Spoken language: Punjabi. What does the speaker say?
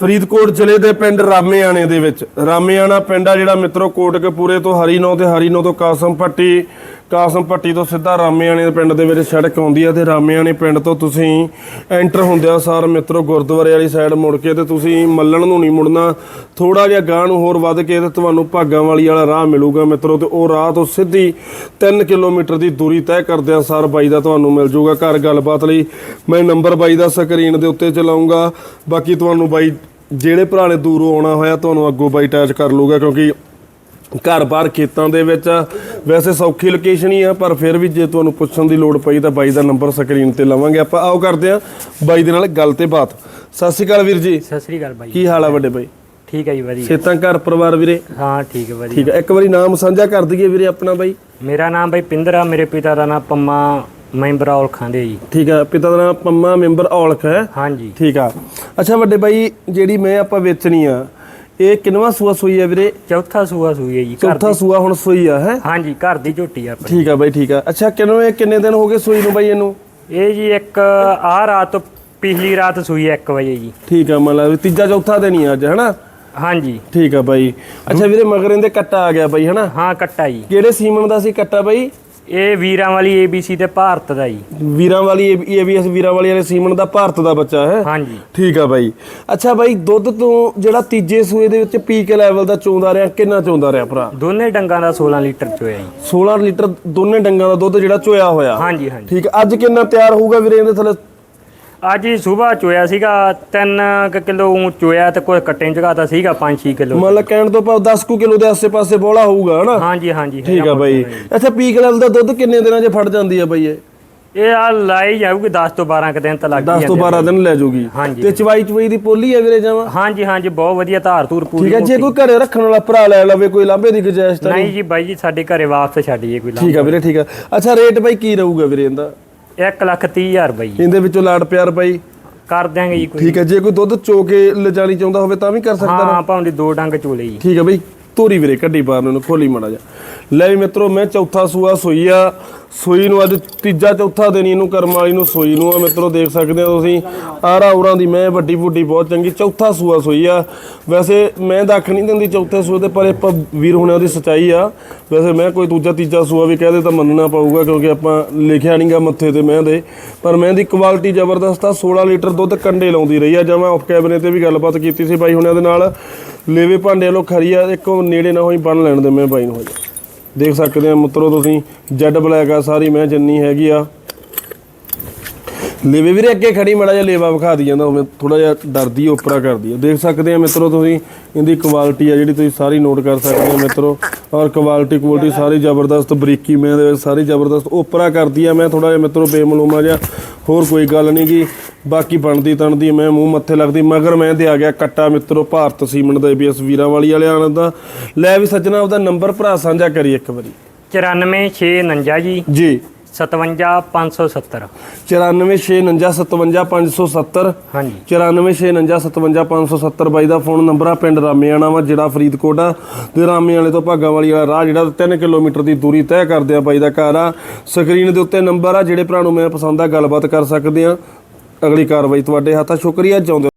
ਫਰੀਦਕੋਟ ਜ਼ਿਲ੍ਹੇ ਦੇ ਪਿੰਡ ਰਾਮੇਆਣੇ ਦੇ ਵਿੱਚ। ਰਾਮੇਆਣਾ ਪਿੰਡ ਆ ਜਿਹੜਾ ਮਿੱਤਰੋ ਕੋਟਕਪੂਰੇ ਤੋਂ ਹਰੀਨੋ ਤੇ ਹਰੀਨੋ ਤੋਂ ਕਾਸਮ ਪੱਟੀ ਕਾਸਮ ਪੱਟੀ ਤੋਂ ਸਿੱਧਾ ਰਾਮੇਆਣੇ ਦੇ ਪਿੰਡ ਦੇ ਵਿੱਚ ਸੜਕ ਆਉਂਦੀ ਆ ਤੇ ਰਾਮੇਆਣੇ ਪਿੰਡ ਤੋਂ ਤੁਸੀਂ ਐਂਟਰ ਹੁੰਦਿਆਂ ਸਾਰ ਮਿੱਤਰੋ ਗੁਰਦੁਆਰੇ ਵਾਲੀ ਸਾਈਡ ਮੁੜ ਕੇ ਤੇ ਤੁਸੀਂ ਮੱਲਣ ਨੂੰ ਨਹੀਂ ਮੁੜਨਾ। ਥੋੜਾ ਜਿਹਾ ਗਾਂ ਨੂੰ ਹੋਰ ਵੱਧ ਕੇ ਤੇ ਤੁਹਾਨੂੰ ਭਾਗਾਂ ਵਾਲੀ ਵਾਲਾ ਰਾਹ ਮਿਲੂਗਾ ਮਿੱਤਰੋ ਤੇ ਉਹ ਰਾਹ ਤੋਂ ਸਿੱਧੀ 3 ਕਿਲੋਮੀਟਰ ਦੀ ਦੂਰੀ ਤੈਅ ਕਰਦਿਆਂ ਸਾਰ ਬਾਈ ਦਾ ਤੁਹਾਨੂੰ ਮਿਲ ਜਾਊਗਾ ਘਰ ਗੱਲਬਾਤ ਲਈ ਮੈਂ ਨੰਬਰ ਬਾਈ ਦਾ ਸਕਰੀਨ ਦੇ ਉੱਤੇ ਚਲਾਉਂਗਾ। ਬਾਕੀ ਤੁਹਾਨੂੰ ਬਾਈ ਜਿਹੜੇ ਭਰਾ ਨੇ ਦੂਰੋਂ ਆਉਣਾ ਹੋਇਆ ਤੁਹਾਨੂੰ ਅੱਗੋਂ ਬਾਈ ਅਟੈਚ ਕਰ ਲੂਗਾ ਕਿਉਂਕਿ ਘਰ-ਬਾਰ ਖੇਤਾਂ ਦੇ ਵਿੱਚ। ਵੈਸੇ ਸੌਖੀ ਲੋਕੇਸ਼ਨ ਹੀ ਆ ਪਰ ਫਿਰ ਵੀ ਜੇ ਤੁਹਾਨੂੰ ਪੁੱਛਣ ਦੀ ਲੋੜ ਪਈ ਤਾਂ ਬਾਈ ਦਾ ਨੰਬਰ ਸਕਰੀਨ ਤੇ ਲਵਾਂਗੇ। ਆਪਾਂ ਆਓ ਕਰਦੇ ਆ ਬਾਈ ਦੇ ਨਾਲ ਗੱਲ ਤੇ ਬਾਤ। ਸਤਿ ਸ਼੍ਰੀ ਅਕਾਲ ਵੀਰ ਜੀ। ਸਤਿ ਸ੍ਰੀ ਅਕਾਲ ਬਾਈ। ਕੀ ਹਾਲ ਆ ਵੱਡੇ ਬਾਈ? ਠੀਕ ਹੈ ਜੀ ਵਧੀਆ। ਖੇਤਾਂ ਘਰ ਪਰਿਵਾਰ ਵੀਰੇ? ਹਾਂ ਠੀਕ ਹੈ ਵਧੀਆ। ਠੀਕ ਆ। ਇੱਕ ਵਾਰੀ ਨਾਮ ਸਾਂਝਾ ਕਰ ਦਈਏ ਵੀਰੇ ਆਪਣਾ ਬਾਈ। ਮੇਰਾ ਨਾਮ ਬਾਈ ਪਿੰਦਰ ਆ ਮੇਰੇ ਪਿਤਾ ਦਾ ਨਾਮ ਪੰਮਾ ਮੈਂਬਰ ਔਲਖਾਂ ਦੇ ਜੀ। ਠੀਕ ਆ। ਪਿਤਾ ਦਾ ਨਾਮ ਪੰਮਾ ਮੈਂਬਰ ਔਲਖ ਹੈ। ਹਾਂਜੀ। ਠੀਕ ਆ। ਅੱਛਾ ਵੱਡੇ ਬਾਈ ਜਿਹੜੀ ਮੈਂ ਆਪਾਂ ਵੇਚਣੀ ਆ ਇਹ ਕਿੰਨਵਾ ਸੂਆ ਸੂਈ ਆ ਵੀਰੇ? ਚੌਥਾ ਸੂਆ ਸੂਈ ਹੈ ਜੀ ਘਰ ਚੌਥਾ ਸੂਆ ਹੁਣ ਸੂਈ ਆ ਹੈ? ਹਾਂਜੀ ਘਰ ਦੀ ਝੋਟੀ ਆ ਆਪਣੀ। ਠੀਕ ਆ ਬਾਈ ਠੀਕ ਆ। ਅੱਛਾ ਕਿੰਨੇ ਕਿੰਨੇ ਦਿਨ ਹੋ ਗਏ ਸੂਈ ਨੂੰ ਬਾਈ ਇਹਨੂੰ? ਇਹ ਜੀ ਇੱਕ ਆ ਰਾਤ ਪਿਛਲੀ ਰਾਤ ਸੂਈ 1 ਵਜੇ ਜੀ। ਠੀਕ ਆ ਮਤਲਬ ਵੀ ਤੀਜਾ ਚੌਥਾ ਦਿਨ ਹੀ ਆ ਅੱਜ ਹਨਾ? ਹਾਂਜੀ। ਠੀਕ ਆ ਬਾਈ। ਅੱਛਾ ਵੀਰੇ ਮਗਰ ਇਹਦੇ ਕੱਟਾ ਆ ਗਿਆ ਬਾਈ ਹਨਾ? ਹਾਂ ਕੱਟਾ ਜੀ। ਕਿਹੜੇ ਸੀਮਨ ਦਾ ਸੀ ਕੱਟਾ ਬਾਈ? ਇਹ ਵੀਰਾਂ ਵਾਲੀ ABC ਤੇ ਭਾਰਤ ਦਾ ਜੀ। ਵੀਰਾਂ ਵਾਲੀ ਏਬੀਐਸ ਵੀਰਾਂ ਵਾਲੀ ਵਾਲੇ ਸੀਮਨ ਦਾ ਭਾਰਤ ਦਾ ਬੱਚਾ ਹੈ। ਹਾਂਜੀ। ਠੀਕ ਆ ਬਾਈ। ਅੱਛਾ ਬਾਈ ਦੁੱਧ ਤੋਂ ਜਿਹੜਾ ਤੀਜੇ ਸੂਏ ਦੇ ਵਿੱਚ ਪੀਕ ਲੈਵਲ ਦਾ ਚੋਂਦਾ ਰਿਹਾ ਕਿੰਨਾ ਚੋਂਦਾ ਰਿਹਾ ਭਰਾ? ਦੋਨੇ ਡੰਗਾਂ ਦਾ 16 ਲੀਟਰ ਚੋਇਆ ਜੀ। 16 ਲੀਟਰ ਦੋਨੇ ਡੰਗਾਂ ਦਾ ਦੁੱਧ ਜਿਹੜਾ ਚੋਇਆ ਹੋਇਆ। ਹਾਂਜੀ ਹਾਂਜੀ। ਠੀਕ ਆ ਅੱਜ ਕਿੰਨਾ ਤਿਆਰ ਹੋਊਗਾ ਵੀਰੇ ਇਹਦੇ ਥੱਲੇ? ਅੱਜ ਹੀ ਸਵੇਰ ਚੋਇਆ ਸੀਗਾ 3 ਕਿਲੋ ਚੋਇਆ ਤੇ ਕੋਈ ਕੱਟੇ ਜਗਾਤਾ ਸੀਗਾ 5-6 ਕਿਲੋ। ਮਤਲਬ ਕਹਿਣ ਤੋਂ ਭਾਵ 10 ਕੁ ਕਿਲੋ ਦੇ ਆਸੇ-ਪਾਸੇ ਬੋਲਾ ਹੋਊਗਾ ਹਨਾ? ਹਾਂਜੀ ਹਾਂਜੀ ਠੀਕ ਆ ਬਾਈ। ਅੱਛਾ ਪੀਕ ਲੈਵਲ ਦਾ ਦੁੱਧ ਕਿੰਨੇ ਦਿਨਾਂ 'ਚ ਫੜ ਜਾਂਦੀ ਆ ਬਾਈ ਇਹ? ਇਹ ਆ ਲਾਈ ਜਾਊਗੀ 10 ਤੋਂ 12 ਕ ਦਿਨ ਤਾਂ ਲੱਗ 10 ਤੋਂ 12 ਦਿਨ ਲੈ ਜਾਊਗੀ। ਤੇ ਚਵਾਈ ਚਵਾਈ ਦੀ ਪੋਲੀ ਆ ਵੀਰੇ ਜਾਵਾਂ ਹਾਂਜੀ ਹਾਂਜੀ ਬਹੁਤ ਵਧੀਆ ਧਾਰ ਧੂਰ ਪੂਰੀ ਠੀਕ ਹੈ ਜੇ ਕੋਈ ਘਰੇ ਰੱਖਣ ਵਾਲਾ ਭਰਾ ਲੈ ਲਵੇ ਕੋਈ ਲਾਂਬੇ ਦੀ ਗੁਜਾਇਸ਼ ਤਾਂ ਨਹੀਂ ਜੀ ਬਾਈ ਜੀ ਸਾਡੇ ਘਰੇ ਵਾਪਸ ਛੱਡ ਜੇ ਕੋਈ ਲਾ ਠੀਕ ਆ ਵੀਰੇ ਠੀਕ ਆ। ਅੱਛਾ ਰੇਟ ਬਾਈ ਕੀ ਰਹੂਗਾ ਵੀਰੇ ਇਹਦਾ? 1 ਲੱਖ 30 ਹਜ਼ਾਰ ਬਾਈ। ਜੀ। ਇਹਦੇ ਵਿੱਚੋਂ ਲਾੜ ਪਿਆਰ ਬਾਈ। ਕਰ ਦਿਆਂਗੇ ਜੀ ਕੋਈ ਠੀਕ ਹੈ ਜੇ ਕੋਈ ਦੁੱਧ ਚੋ ਕੇ ਲਿਜਾਣੀ ਚਾਹੁੰਦਾ ਹੋਵੇ ਤਾਂ ਵੀ ਕਰ ਸਕਦਾ ਹਾਂ ਭਾਵੇਂ ਦੋ ਡੰਗ ਚੋਲੇ ਜੀ। ਠੀਕ ਹੈ ਬਈ ਤੋਰੀ ਵੀਰੇ ਕੱਢੀ ਬਾਹਰ ਨੂੰ ਖੋਲੀ ਮੜਾ ਜਾ ਲੈ ਵੀ ਮਿੱਤਰੋ ਮੈਂ ਚੌਥਾ ਸੂਆ ਸੋਈ ਆ। ਸੂਈ ਨੂੰ ਅੱਜ ਤੀਜਾ ਚੌਥਾ ਦਿਨ ਇਹਨੂੰ ਕਰਮ ਵਾਲੀ ਨੂੰ ਸੂਈ ਨੂੰ ਆ, ਮਿੱਤਰੋ ਦੇਖ ਸਕਦੇ ਹੋ ਤੁਸੀਂ। ਆਰਾ ਉਰਾਂ ਦੀ ਮੈਂ ਵੱਡੀ ਵੱਡੀ ਬਹੁਤ ਚੰਗੀ, ਚੌਥਾ ਸੂਆ ਸੂਈ ਆ। ਵੈਸੇ ਮੈਂ ਦੱਖ ਨਹੀਂ ਦਿੰਦੀ ਚੌਥੇ ਸੂਏ ਤੇ, ਪਰ ਇਹ ਪ- ਵੀਰ ਹੁਣਿਆਂ ਦੀ ਸਚਾਈ ਆ। ਵੈਸੇ ਮੈਂ ਕੋਈ ਦੂਜਾ ਤੀਜਾ ਸੂਆ ਵੀ ਕਹਦੇ ਤਾਂ ਮੰਨਣਾ ਪਊਗਾ, ਕਿਉਂਕਿ ਆਪਾਂ ਲਿਖਿਆ ਨਹੀਂਗਾ ਮੱਥੇ ਤੇ ਮੈਂ ਦੇ। ਪਰ ਮੈਂ ਦੀ ਕੁਆਲਿਟੀ ਜ਼ਬਰਦਸਤ ਆ 16 ਲੀਟਰ ਦੁੱਧ ਕੰਡੇ ਲਾਉਂਦੀ ਰਹੀ ਆ। ਜਾਂ ਮੈਂ ਆਫ ਕੈਬਨੇ ਤੇ ਵੀ ਗੱਲਬਾਤ ਕੀਤੀ ਸੀ ਬਾਈ ਹੁਣਿਆਂ ਦੇ ਨਾਲ। ਲੇਵੇ ਭਾਂਡੇ ਵੱਲੋਂ ਖਰੀ ਆ, ਇੱਕੋ ਨੇੜੇ ਨਾ ਹੋਈ ਬਣ ਲੈਣ ਦੇ ਮੈਂ ਬਾਈ ਨੂੰ ਹਜੇ। ਦੇਖ ਸਕਦੇ ਆ ਮਿੱਤਰੋ ਤੁਸੀਂ ਜੈਡ ਬਲੈਕ ਆ ਸਾਰੀ ਮੈਂ ਜਿੰਨੀ ਹੈਗੀ ਆ। ਲੇਵੇ ਵੀਰੇ ਅੱਗੇ ਖੜੀ ਮੜਾ ਜਿਹਾ ਲੇਵਾ ਵਿਖਾ ਦੀ ਜਾਂਦਾ ਉਵੇਂ ਥੋੜਾ ਜਿਹਾ ਡਰਦੀ ਉਪਰਾ ਕਰਦੀ ਆ ਦੇਖ ਸਕਦੇ ਆ ਮਿੱਤਰੋ ਤੁਸੀਂ ਇਹਦੀ ਕੁਆਲਿਟੀ ਆ ਜਿਹੜੀ ਤੁਸੀਂ ਸਾਰੀ ਨੋਟ ਕਰ ਸਕਦੇ ਆ ਮਿੱਤਰੋ। ਔਰ ਕੁਆਲਿਟੀ ਕੁਆਲਿਟੀ ਸਾਰੀ ਜ਼ਬਰਦਸਤ ਬਰੀਕੀ ਮੈਂ ਦੇ ਵਿੱਚ ਸਾਰੀ ਜ਼ਬਰਦਸਤ ਉਪਰਾ ਕਰਦੀ ਆ। ਮੈਂ ਥੋੜਾ ਜਿਹਾ ਮਿੱਤਰੋ ਬੇਮਲੂਮਾ ਜਿਹਾ ਹੋਰ ਕੋਈ ਗੱਲ ਨਹੀਂ ਗੀ। ਬਾਕੀ ਬਣਦੀ ਤਣਦੀ ਮੈਂ ਮੂੰਹ ਮੱਥੇ ਲੱਗਦੀ ਮਗਰ ਮੈਂ ਤੇ ਆ ਗਿਆ ਕੱਟਾ ਮਿੱਤਰੋ ਭਾਰਤ ਸੀਮਨ ਦਾ ਏਬੀਐਸ ਵੀਰਾਂ ਵਾਲੀ ਵਾਲਿਆਂ ਦਾ। ਲੈ ਵੀ ਸੱਜਣਾ ਉਹਦਾ ਨੰਬਰ ਭਰਾ ਸਾਂਝਾ ਕਰੀ ਇੱਕ ਵਾਰੀ। 94649 ਜੀ। ਜੀ। 57570 9469575570 ਹਾਂਜੀ। 9469575570 ਬਾਈ ਦਾ ਫੋਨ ਨੰਬਰ ਆ ਪਿੰਡ ਰਾਮੇਆਣਾ ਵਾ ਜਿਹੜਾ ਫਰੀਦਕੋਟ ਆ। ਤੇ ਰਾਮੇ ਵਾਲੇ ਤੋਂ ਭਾਗਾ ਵਾਲੀ ਵਾਲਾ ਰਾਹ ਜਿਹੜਾ 3 ਕਿਲੋਮੀਟਰ ਦੀ ਦੂਰੀ ਤੈਅ ਕਰਦੇ ਆ ਬਾਈ ਦਾ ਘਰ ਆ। ਸਕਰੀਨ ਦੇ ਉੱਤੇ ਨੰਬਰ ਆ ਜਿਹੜੇ ਭਰਾ ਨੂੰ ਮੈਂ ਪਸੰਦ ਆ ਗੱਲਬਾਤ ਕਰ ਸਕਦੇ ਆ। ਅਗਲੀ ਕਾਰਵਾਈ ਤੁਹਾਡੇ ਹੱਥਾਂ ਸ਼ੁਕਰੀਆ ਚਾਹੁੰਦੇ